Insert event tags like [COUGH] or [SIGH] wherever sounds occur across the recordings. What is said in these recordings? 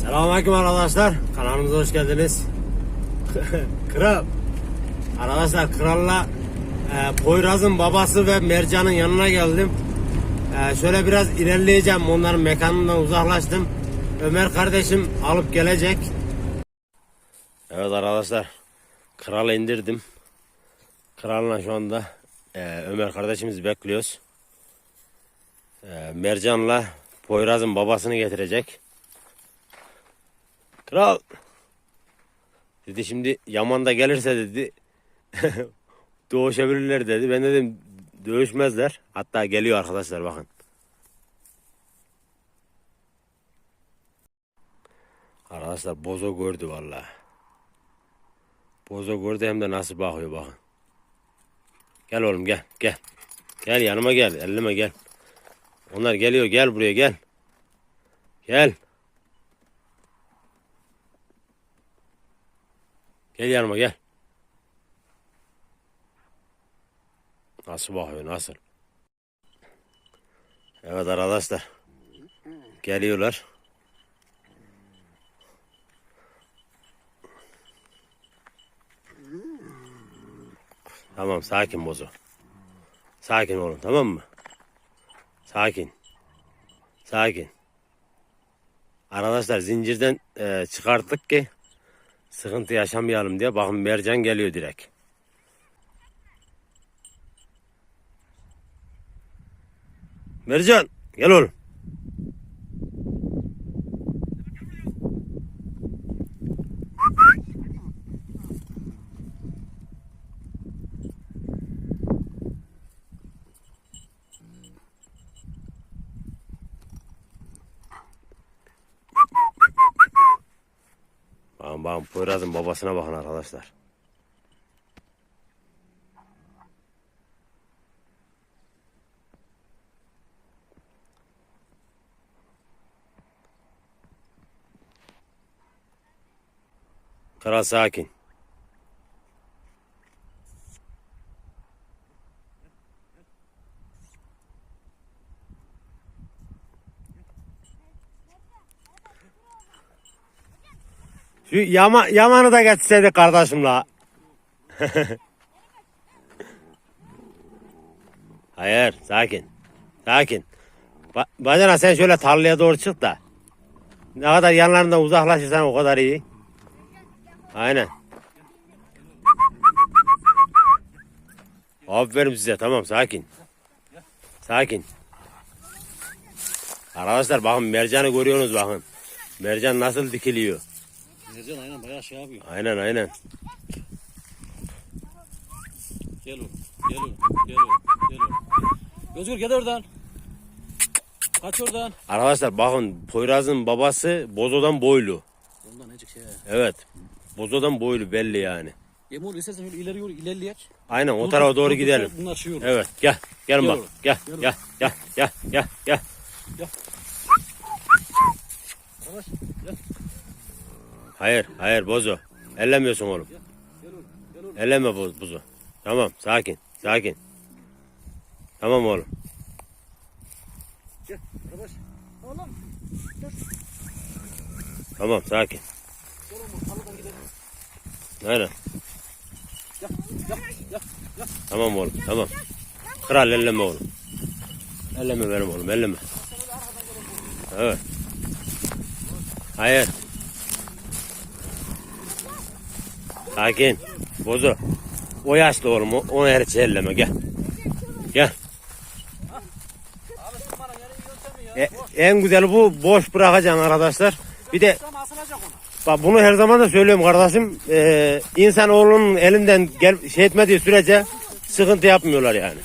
Selamünaleyküm arkadaşlar. Kanalımıza hoş geldiniz. [LAUGHS] Kral. Arkadaşlar kralla e, Poyraz'ın babası ve Mercan'ın yanına geldim. E, şöyle biraz ilerleyeceğim. Onların mekanından uzaklaştım. Ömer kardeşim alıp gelecek. Evet arkadaşlar. Kralı indirdim. Kralla şu anda e, Ömer kardeşimizi bekliyoruz. E, Mercan'la Poyraz'ın babasını getirecek. Kral. Dedi şimdi Yaman da gelirse dedi [LAUGHS] doğuşabilirler dedi. Ben dedim dövüşmezler. Hatta geliyor arkadaşlar bakın. Arkadaşlar bozo gördü vallahi. Bozo gördü hem de nasıl bakıyor bakın. Gel oğlum gel gel. Gel yanıma gel ellime gel. Onlar geliyor gel buraya gel. Gel. Gel yanıma gel. Nasıl bakıyor nasıl? Evet arkadaşlar. Geliyorlar. Tamam sakin bozu. Sakin olun tamam mı? Sakin. Sakin. Arkadaşlar zincirden e, çıkarttık ki sıkıntı yaşamayalım diye. Bakın mercan geliyor direkt. Mercan gel oğlum. Poyraz'ın babasına bakın arkadaşlar. Kral sakin. Şu yama, yamanı da getirseydik kardeşim la. [LAUGHS] Hayır sakin. Sakin. Ba bacana sen şöyle tarlaya doğru çık da. Ne kadar yanlarından uzaklaşırsan o kadar iyi. Aynen. Aferin size tamam sakin. Sakin. Arkadaşlar bakın mercanı görüyorsunuz bakın. Mercan nasıl dikiliyor. Mercan aynen bayağı şey yapıyor. Aynen aynen. Gel oğlum. Gel oğlum. Gel oğlum. Gel oğlum. Özgür gel oradan. Kaç oradan. Arkadaşlar bakın Poyraz'ın babası Bozo'dan boylu. Ondan necik şey. Evet. Bozo'dan boylu belli yani. Emur istersen şöyle ileri yol ilerleyek. Aynen o tarafa doğru gidelim. Bunlar şey olur. Evet gel. Gelin Gel bak. oğlum, Gel. gel oğlum. Gel. Gel. Gel. Gel. Gel. Yavaş. Gel. Hayır. Hayır Bozo. Ellemiyorsun oğlum. Elleme Boz, Bozo. Tamam. Sakin. Sakin. Tamam oğlum. Gel. Yavaş. Oğlum. Tamam sakin. Gel oğlum. Halıdan gidelim. Aynen. Gel. Gel. Gel. Gel. Tamam oğlum. Tamam. Kral elleme oğlum. Elleme benim oğlum. Elleme. Evet. Hayır. Sakin. Bozu. O yaşlı oğlum. Onu her şey elleme. Gel. Gel. E, en güzeli bu. Boş bırakacaksın arkadaşlar. Bir de bak bunu her zaman da söylüyorum kardeşim. Ee, insan oğlunun elinden gel, şey etmediği sürece sıkıntı yapmıyorlar yani.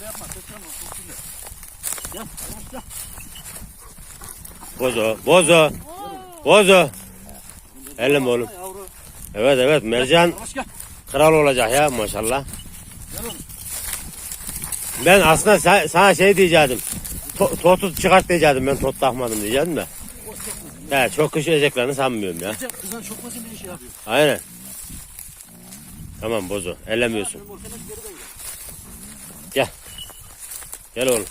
Bozo. Bozo. Bozo. Elleme oğlum. Evet evet Mercan Yavaş gel. kral olacak ya maşallah. Gel oğlum. Ben aslında sa- sana şey diyecektim. To- totu çıkart diyecektim ben tot takmadım diyecektim de. He, çok üşüyeceklerini sanmıyorum ya. Bir şey yapıyor. Aynen. Tamam bozu. Ellemiyorsun. Geriden gel. Gel. Oğlum.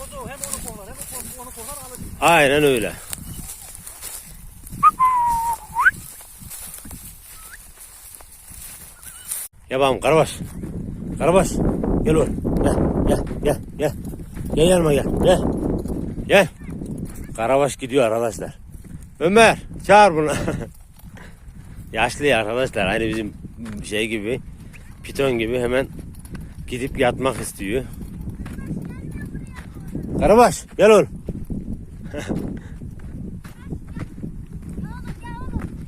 Bozo hem onu kovar hem onu kovar alır. Aynen öyle. Gel bakalım Karabaş. Karabaş. Gel oğlum. Gel gel gel gel. Gel yanıma gel. Gel. Gel. Karabaş gidiyor arkadaşlar. Ömer çağır bunu. [LAUGHS] Yaşlı ya arkadaşlar. Aynı bizim şey gibi. Piton gibi hemen gidip yatmak istiyor. Karabaş [LAUGHS] gel oğlum.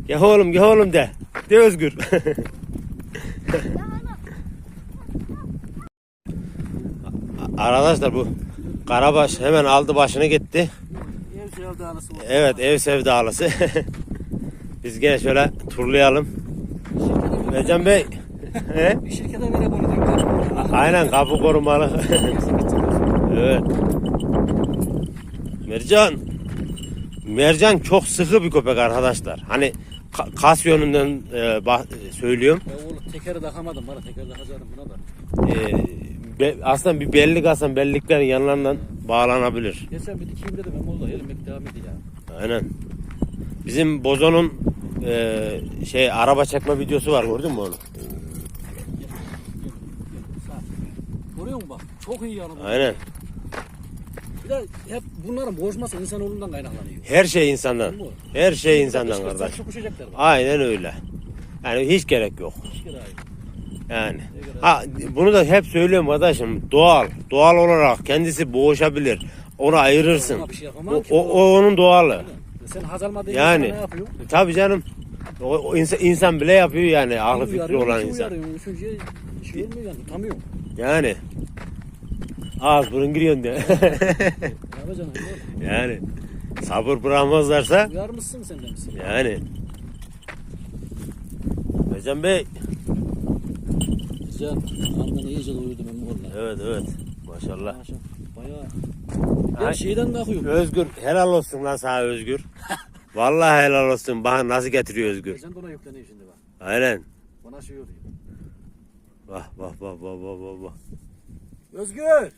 Gel oğlum gel oğlum de. De Özgür. [LAUGHS] Arkadaşlar bu Karabaş hemen aldı başını gitti. Ev sevdalısı. Evet ev sevdalısı. [LAUGHS] Biz gene şöyle turlayalım. Recep Bey. Bir şirkete bunu diyorlar. Aynen kapı korumalı. [LAUGHS] evet. Mercan. Mercan çok sıkı bir köpek arkadaşlar. Hani ka- kas yönünden e, söylüyorum. Tekeri takamadım bana tekeri takacaktım buna da. E, be- aslında bir bellik alsan belliklerin yanlarından bağlanabilir. Geçen bir dikeyim dedim ben oldu elim devam ediyor ya. Aynen. Bizim Bozo'nun e, şey araba çekme videosu var gördün mü onu? Görüyor musun bak? Çok iyi bu. Aynen. Bir de hep bunların bozması insanoğlundan kaynaklanıyor. Her şey insandan. Her şey insandan kardeş. Çok uçacaklar bak. Aynen öyle. Yani hiç gerek yok. Hiç gerek yok. Yani. Ha bunu da hep söylüyorum arkadaşım. Doğal. Doğal olarak kendisi boğuşabilir. Onu ayırırsın. Şey O, o, o onun doğalı. Sen haz almadığın Yani. ne yapıyor? Tabii canım. O, o insan, insan bile yapıyor yani aklı fikri olan insan. Üçüncüye şey olmuyor yani tutamıyor. Yani. Ağız burun giriyorsun diye. [LAUGHS] Yani. Sabır bırakmazlarsa Uyarmışsın sen de misin? yani. Hocam Bey. Güzel. Andan iyice doyurdum ben valla. Evet evet. Maşallah. Maşallah. Bayağı. Ay. Ben şeyden kalkıyorum. Özgür helal olsun lan sana Özgür. [LAUGHS] Vallahi helal olsun. Bana nasıl getiriyor Özgür? Sen de ona yükleniyor şimdi bak. Aynen. Bana şey oluyor. Vah vah vah vah vah vah. vah. Özgür.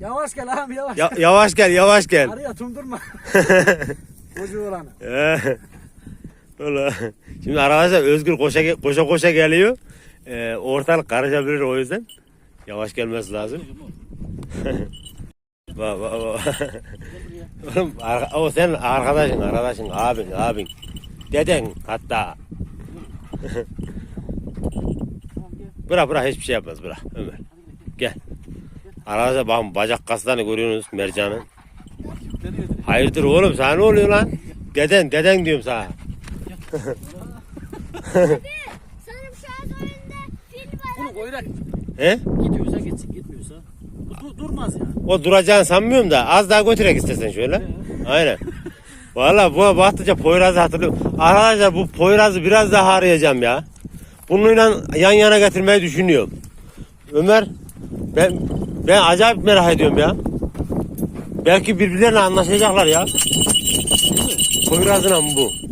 Yavaş gel abi yavaş. Ya, yavaş gel yavaş gel. Araya tundurma. [LAUGHS] Koca olanı. Öyle. [LAUGHS] Şimdi arkadaşlar Özgür koşa koşa koşa geliyor. Ee, ortalık karışabilir o yüzden. Yavaş gelmesi lazım. [LAUGHS] Bak bak bak. [LAUGHS] Oğlum o senin arkadaşın arkadaşın abin abin. Deden hatta. bırak bırak hiçbir şey yapmaz bırak Ömer. Gel. Arkadaşlar bakın bacak kaslarını görüyorsunuz mercanın. Hayırdır oğlum sana ne oluyor lan? Deden deden diyorum sana. Şu an önünde fil var. Bunu koyarak He? gidiyorsa gitsin gitmiyorsa. Bu durmaz ya. O duracağını sanmıyorum da az daha götürek istesen şöyle. Aynen. Valla bu baktıca Poyraz'ı hatırlıyorum. Arkadaşlar bu Poyraz'ı biraz daha arayacağım ya. Bununla yan yana getirmeyi düşünüyorum. Ömer ben ben acayip merak ediyorum ya. Belki birbirlerine anlaşacaklar ya. Poyraz'la bu.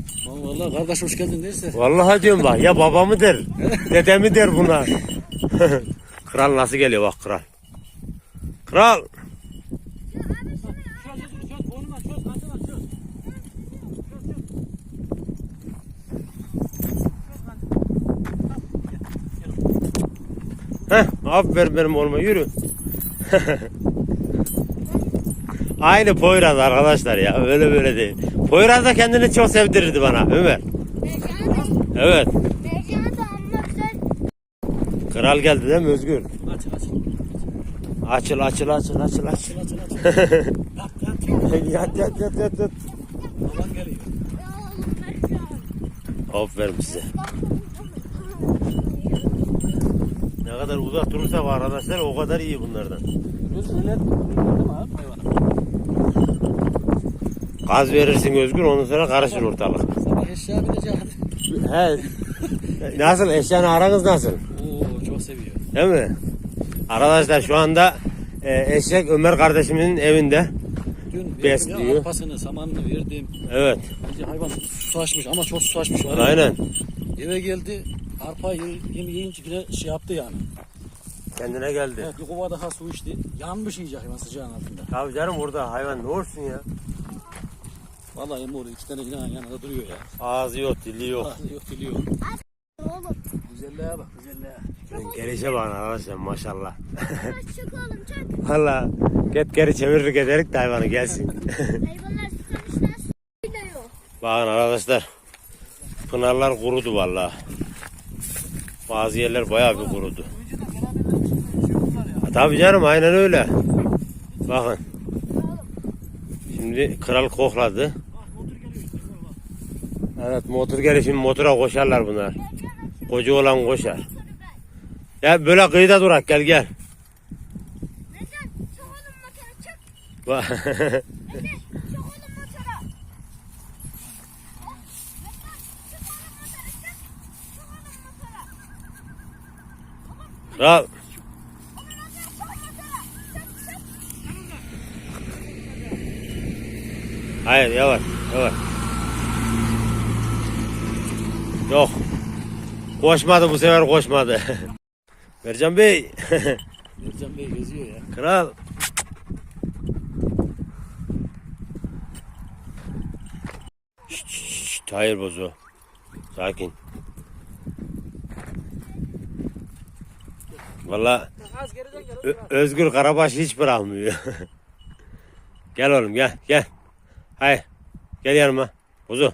Vallahi kardeş hoş geldin derse. Vallahi diyorum bak ya babamı der, dedemi der buna. [LAUGHS] kral nasıl geliyor bak kral. Kral. Heh, aferin benim oğluma yürü. [LAUGHS] Aynı Poyraz arkadaşlar ya öyle böyle değil. Poyraz da kendini çok sevdirirdi bana Ömer. Evet. Kral geldi değil mi Özgür? Açıl açıl. Açıl açıl açıl açıl açıl. Açıl açıl. [LAUGHS] Yat yat. yat yat yat. Baban geliyor. Aferin size. Ne kadar uzak durursak arkadaşlar o kadar iyi bunlardan. Göz öyle değil mi abi hayvana? Gaz verirsin Özgür ondan sonra karışır ortalık. Sabah eşya binecek. He. Nasıl eşyanı aranız nasıl? Oo çok seviyor. Değil mi? Arkadaşlar şu anda e, eşek Ömer kardeşimin evinde. Dün Besliyor. arpasını samanını verdim. Evet. Hayvan susaşmış ama çok susaşmış. Var ya. Aynen. Eve geldi arpa ye- yemi yiyince yine şey yaptı yani. Kendine geldi. Evet bir kova daha su içti. Yanmış iyice hayvan sıcağın altında. Tabii canım orada hayvan ne olsun ya. Vallahi orada iki tane yine yan yana duruyor ya. Ağzı yok, dili yok. Ah, yok biliyor. Oğlum. Güzel Güzelliğe bak güzelliğe. Gelişe bakın arkadaşlar maşallah. Çık oğlum çık. Valla get geri çevirir ederek de hayvanı gelsin. Hayvanlar yok. bakın arkadaşlar. Pınarlar kurudu valla. Bazı yerler bayağı bir kurudu. Ha, tabii canım aynen öyle. Bakın. Şimdi kral kokladı. Bak motor geliyor işte. bak, bak. Evet motor gelir şimdi motora koşarlar bunlar. Koca olan koşar. Ya böyle kıyıda durak gel gel. Neden? Çık oğlum motora çık. Bak. Neden? Çık oğlum motora. Oh, Neden? Çık oğlum motora çık. Çık oğlum motora. Kral. Hayır yavaş yavaş. Yok. Koşmadı bu sefer koşmadı. [LAUGHS] Mercan Bey. [LAUGHS] Ercan Bey geziyor ya. Kral. Şşt, şşt, hayır bozu. Sakin. Valla Özgür Karabaş hiç bırakmıyor. [LAUGHS] gel oğlum gel gel. Hayır. Gel yanıma. Bozu.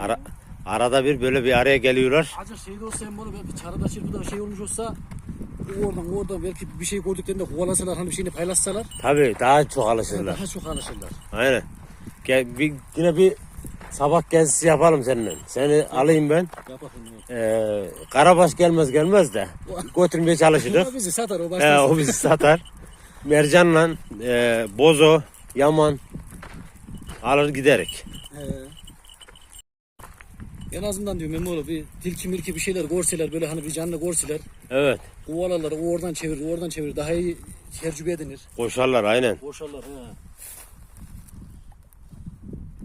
Ara, arada bir böyle bir araya geliyorlar. Acır şeyde olsa hem bunu belki çarada çırpıda şey olmuş olsa oradan oradan belki bir şey gördüklerinde kovalasalar hani bir şeyini paylaşsalar Tabii daha çok alışırlar. daha çok alışırlar. Aynen. Gel, bir, yine bir sabah gezisi yapalım seninle. Seni alayım ben. Yap bakın. Ee, Karabaş gelmez gelmez de götürmeye çalışırız. O bizi satar o başlasın. o bizi satar. Mercanla e, Bozo, Yaman alır giderek. He. En azından diyor Memoğlu bir tilki milki bir şeyler görseler böyle hani bir canlı görseler Evet. kovalarlar o oradan çevirir oradan çevirir daha iyi tecrübe edinir. Koşarlar aynen. Boşarlar he.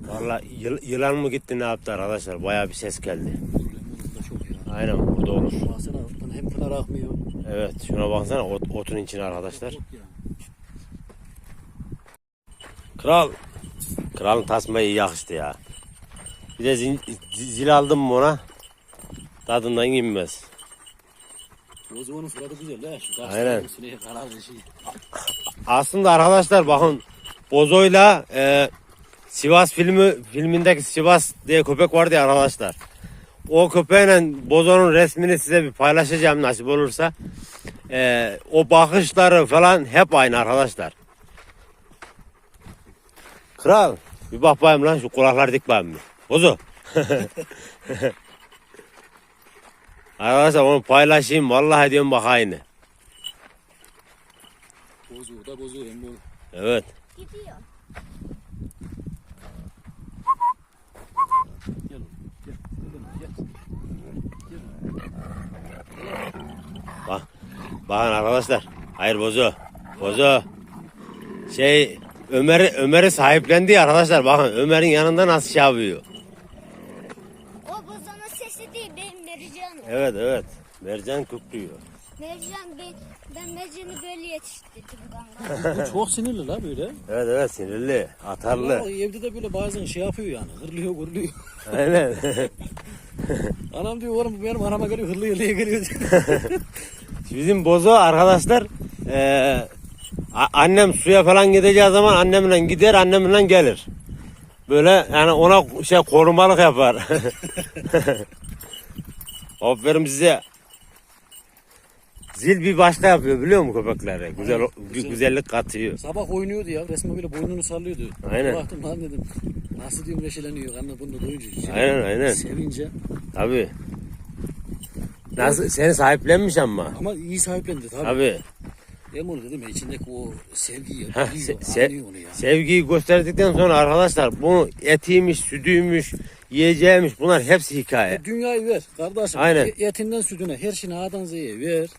Vallahi yıl, yılan mı gitti ne yaptı arkadaşlar? Bayağı bir ses geldi. Problem olur da çok ya. Aynen burada olur. Baksana oradan hem pınar akmıyor. Evet şuna baksana ot, otun içine arkadaşlar. Çok ya. Kral. Kralın tasmayı iyi yakıştı ya. Bir de zin, zil aldım mı ona? Tadından inmez. O zamanın suratı güzel ha. Şu Aynen. şey. Aslında arkadaşlar bakın Bozo'yla e, Sivas filmi filmindeki Sivas diye köpek vardı ya arkadaşlar. O köpeğle Bozo'nun resmini size bir paylaşacağım nasip olursa. E, o bakışları falan hep aynı arkadaşlar. Kral bir bak bakayım lan şu kulakları dik bakayım bir. Bozo. arkadaşlar onu paylaşayım vallahi diyorum bak aynı. Bozuyor da bozuyor hem bu. Evet. Gidiyor. Gel oğlum. Gel. Gel. Gel. Bak. Bakın arkadaşlar. Hayır bozu. Bozu. Şey Ömer Ömer'i sahiplendi ya arkadaşlar. Bakın Ömer'in yanında nasıl şey yapıyor. O bozanın sesi değil benim Mercan'ım. Evet evet. Mercan kükrüyor. Mercan ben, ben Mercan'ı böyle yetiştirdim. [LAUGHS] Bu çok sinirli la böyle. Evet evet sinirli. Atarlı. Ama evde de böyle bazen şey yapıyor yani. Hırlıyor hırlıyor. [LAUGHS] Aynen. [LAUGHS] Anam diyor oğlum bu benim anama geliyor hırlıyor diye geliyor. Bizim bozu arkadaşlar eee, a- annem suya falan gideceği zaman annemle gider annemle gelir. Böyle yani ona şey korumalık yapar. Aferin size. Zil bir başka yapıyor biliyor musun köpeklere? Güzel, güzel. güzellik katıyor. Sabah oynuyordu ya resmen böyle boynunu sallıyordu. Aynen. Baktım lan dedim. Nasıl diyorum neşeleniyor anne bunu duyunca. Aynen, aynen. Sevince. Tabii. Nasıl seni sahiplenmiş ama. Ama iyi sahiplendi tabii. Tabii. Onu dedim ya içindeki o sevgiyi Heh, biliyor, se- anlıyor onu ya. sevgiyi gösterdikten sonra arkadaşlar bunu etiymiş, sütüymüş, yiyeceğiymiş bunlar hepsi hikaye. E, Dünyayı ver kardeşim. Aynen. E- Etinden sütüne her şeyini A'dan Z'ye ver.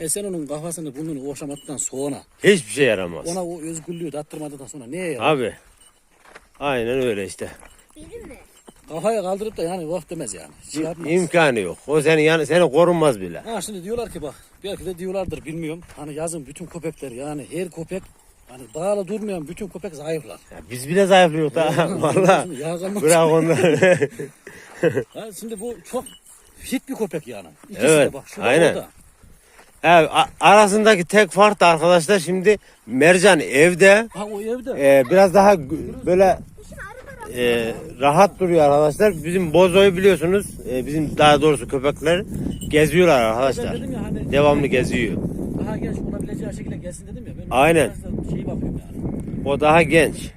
E sen onun kafasını burnunu okşamaktan sonra Hiçbir şey yaramaz. ona o özgürlüğü tattırmadıktan sonra neye yarar? Abi. Aynen öyle işte. Benim mi? Kafaya kaldırıp da yani vah demez yani. Şey yapmaz. İmkanı yok. O senin yani seni korunmaz bile. Ha şimdi diyorlar ki bak belki de diyorlardır bilmiyorum. Hani yazın bütün köpekler yani her köpek hani bağlı durmayan bütün köpek zayıflar. Ya biz bile zayıflıyoruz da. [LAUGHS] Valla. Bırak onları. [LAUGHS] Ha, şimdi bu çok fit bir köpek yani. İkisi Evet, de bak. Aynen. o da. He, a- arasındaki tek fark da arkadaşlar şimdi Mercan evde Ha o evde. e, biraz daha böyle e, rahat duruyor arkadaşlar. Bizim bozoyu biliyorsunuz. e, bizim daha doğrusu köpekler geziyorlar arkadaşlar. ya hani Devamlı geziyor. Daha genç olabileceği şekilde gelsin dedim ya. Ben Aynen. biraz da Şeyi bakıyorum yani. O daha genç. He.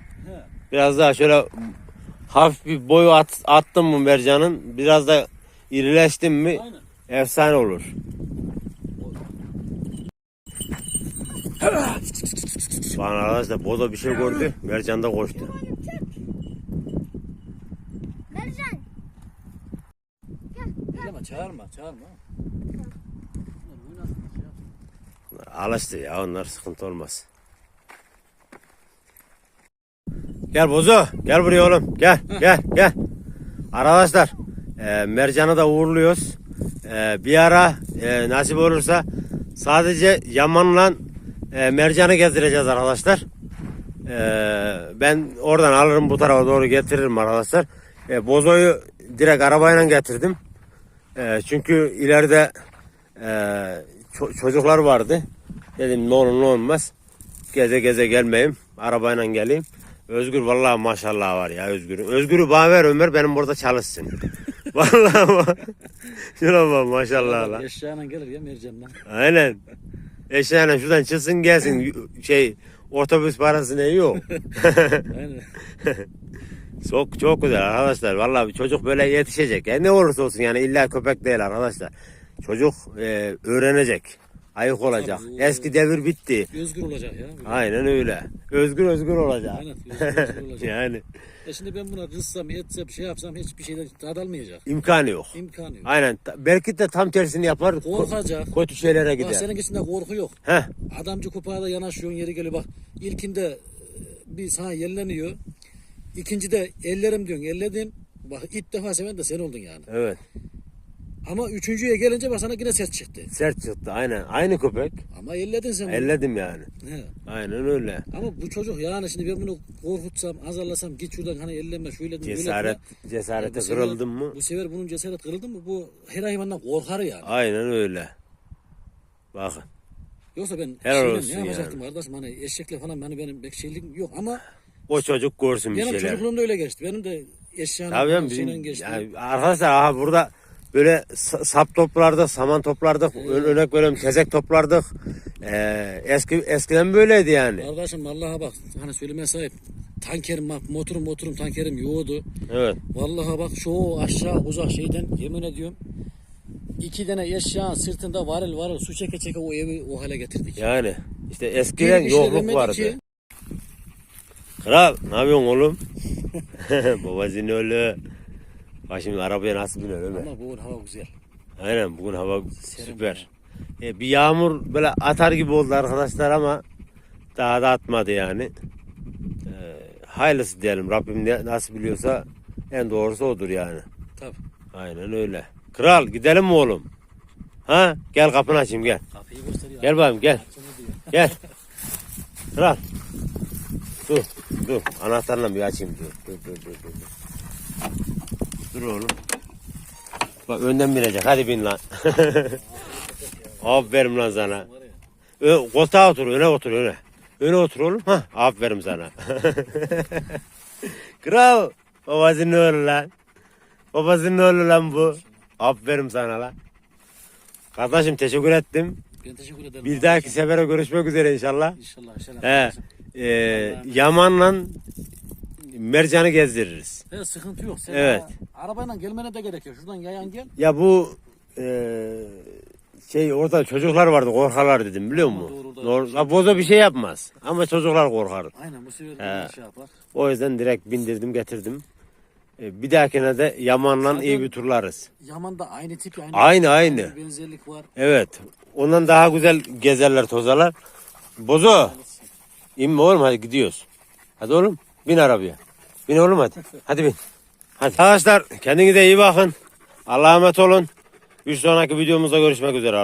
Biraz daha şöyle hafif bir boyu at, attım mı Mercan'ın biraz da irileştim mi Aynen. efsane olur. Bana arkadaşlar bozo bir şey gördü. Mercan da koştu. Oğlum çek. Mercan. Ama çağırma çağırma. Bunlar oynasın, şey yapsın. Alıştı ya onlar sıkıntı olmaz. Gel Bozo gel buraya oğlum gel gel gel. Arkadaşlar e, Mercan'ı da uğurluyoruz. E, bir ara e, nasip olursa sadece Yaman'la e, Mercan'ı gezdireceğiz arkadaşlar. E, ben oradan alırım bu tarafa doğru getiririm arkadaşlar. E, Bozo'yu direkt arabayla getirdim. E, çünkü ileride e, ço- çocuklar vardı. Dedim ne olur ne olmaz. Geze geze gelmeyeyim. Arabayla geleyim. Özgür vallahi maşallah var ya Özgür. Özgür'ü bana ver Ömer benim burada çalışsın. [LAUGHS] vallahi bak. Şuna bak maşallah lan. Eşyayla gelir ya mercanla. Aynen. Eşeğine şuradan çıksın gelsin. Şey otobüs parası ne yok. [LAUGHS] Aynen. [LAUGHS] çok çok güzel arkadaşlar. Vallahi çocuk böyle yetişecek. Yani ne olursa olsun yani illa köpek değil arkadaşlar. Çocuk e, öğrenecek. Ayık olacak. Tabii, o- Eski devir bitti. Özgür olacak ya. Aynen öyle. Özgür özgür olacak. Aynen. Özgür, özgür [LAUGHS] olacak. yani E şimdi ben buna kızsam, etsem, şey yapsam hiçbir şeyden tad almayacak. imkanı yok. İmkanı yok. Aynen. Ta- Belki de tam tersini yapar. ko- Korkacak. Kötü şeylere Bak gider. senin içinde korku yok. Heh. Adamcı kupağa da yanaşıyorsun yeri geliyor bak. İlkinde e, bir sana yelleniyor. İkincide ellerim diyorsun elledin. Bak ilk defa seven de sen oldun yani. Evet. Ama üçüncüye gelince bak sana yine ses çıktı. Sert çıktı. Aynen. Aynı köpek. Ama elledin sen bunu. Elledim yani. He. Aynen öyle. Ama bu çocuk yani şimdi ben bunu korkutsam, azarlasam git şuradan hani elleme şöyle böyle Cesaret, cesarete Bu sefer- kırıldın mı? Bu sefer bunun cesaret kırıldı mı bu her hayvandan korkar yani. Aynen öyle. Bakın. Yoksa ben Helal şeyle olsun ne yapacaktım kardeşim hani eşekle falan hani benim pek şeyliğim yok ama O çocuk görsün bir benim şeyler. çocukluğumda öyle geçti. Benim de eşyanın Tabii canım, şeyle bizim, geçti. yani arkadaşlar aha burada böyle sa- sap toplardık, saman toplardık, örnek veriyorum tezek toplardık. Ee, eski eskiden böyleydi yani. Kardeşim Allah'a bak hani söylemeye sahip. Tankerim bak motorum motorum tankerim yoğdu. Evet. Vallahi bak şu aşağı uzak şeyden yemin ediyorum. iki tane eşyağın sırtında varıl varıl su çeke çeke o evi o hale getirdik. Yani işte eskiden Bir yokluk vardı. ki, Kral ne yapıyorsun oğlum? [LAUGHS] Babasının oğlu. Bak şimdi arabaya nasıl biniyor Ömer? Ama bu hava güzel. Aynen bugün hava Serin süper. E, bir yağmur böyle atar gibi oldu arkadaşlar ama daha da atmadı yani. E, hayırlısı diyelim Rabbim ne, nasıl biliyorsa en doğrusu odur yani. Tabii. Aynen öyle. Kral gidelim mi oğlum? Ha gel kapını açayım gel. Kapıyı gösteriyor. Gel bakayım gel. Gel. Kral. Dur dur anahtarla bir açayım dur. Dur dur dur dur. Dur oğlum. Bak önden binecek hadi bin lan. [LAUGHS] Aferin lan sana. Ö, koltuğa otur öne otur öne. Öne otur oğlum. Ha aferin sana. [LAUGHS] Kral. Babasının oğlu lan. Babasının oğlu lan bu. Aferin sana lan. Kardeşim teşekkür ettim. Ben teşekkür ederim. Bir dahaki sefere görüşmek üzere inşallah. İnşallah. inşallah. He, e, Yaman'la Mercan'ı gezdiririz. He, sıkıntı yok. Sen Evet. arabayla gelmene de gerek yok. Şuradan yayan gel. Ya bu e, şey orada çocuklar vardı korkarlar dedim biliyor musun? doğru La boza bir şey yapmaz ama çocuklar korkar. Aynen bu sefer He. de şey yapar. O yüzden direkt bindirdim getirdim. E, bir dahakine de Yaman'la Zaten- iyi bir turlarız. Yaman da aynı tip aynı. Aynı, aynı. bir Benzerlik var. Evet. Ondan daha güzel gezerler tozarlar. Bozo. İnme oğlum hadi gidiyoruz. Hadi oğlum bin arabaya. Bin oğlum hadi. Hadi bin. Hadi. Arkadaşlar kendinize iyi bakın. Allah'a emanet olun. Bir sonraki videomuzda görüşmek üzere.